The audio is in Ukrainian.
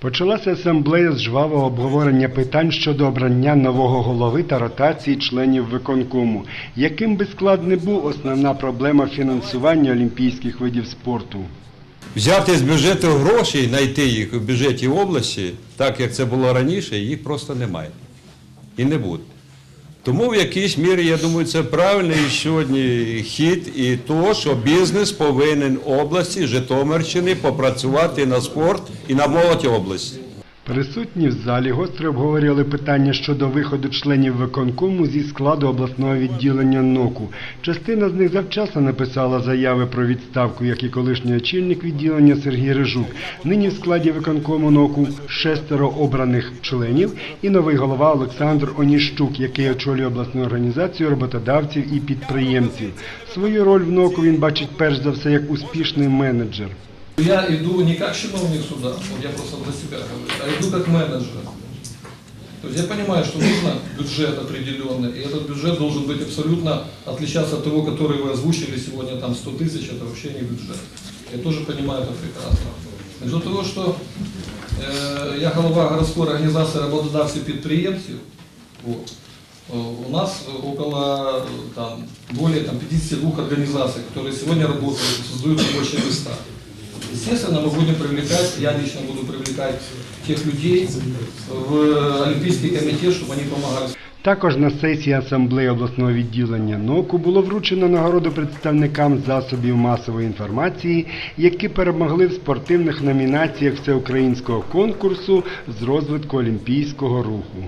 Почалася асамблея з жвавого обговорення питань щодо обрання нового голови та ротації членів виконкому. Яким би склад не був, основна проблема фінансування олімпійських видів спорту. Взяти з бюджету гроші, знайти їх у бюджеті області, так як це було раніше, їх просто немає. І не буде. Тому в якійсь мірі, я думаю, це правильний сьогодні хід і то, що бізнес повинен області Житомирщини попрацювати на спорт і на молодь області. Присутні в залі гостро обговорювали питання щодо виходу членів виконкому зі складу обласного відділення НОКу. Частина з них завчасно написала заяви про відставку, як і колишній очільник відділення Сергій Рижук. Нині в складі виконкому НОКу шестеро обраних членів і новий голова Олександр Оніщук, який очолює обласну організацію роботодавців і підприємців. Свою роль в НОКу він бачить перш за все як успішний менеджер. Я иду не как чиновник суда, вот я просто для себя говорю, а иду как менеджер. То есть я понимаю, что нужно бюджет определенный, и этот бюджет должен быть абсолютно отличаться от того, который вы озвучили сегодня, там 100 тысяч, это вообще не бюджет. Я тоже понимаю это прекрасно. Из-за того, что э, я голова городской организации работодавцев підприємців, вот, э, у нас около э, там, более там, 52 организаций, которые сегодня работают, создают рабочие места. Естественно, мы будем привлекать, я лично буду привлекать тех людей в Олимпийский комитет, чтобы они помогали. Також на сесії асамблеї обласного відділення НОКу було вручено нагороду представникам засобів масової інформації, які перемогли в спортивних номінаціях всеукраїнського конкурсу з розвитку олімпійського руху.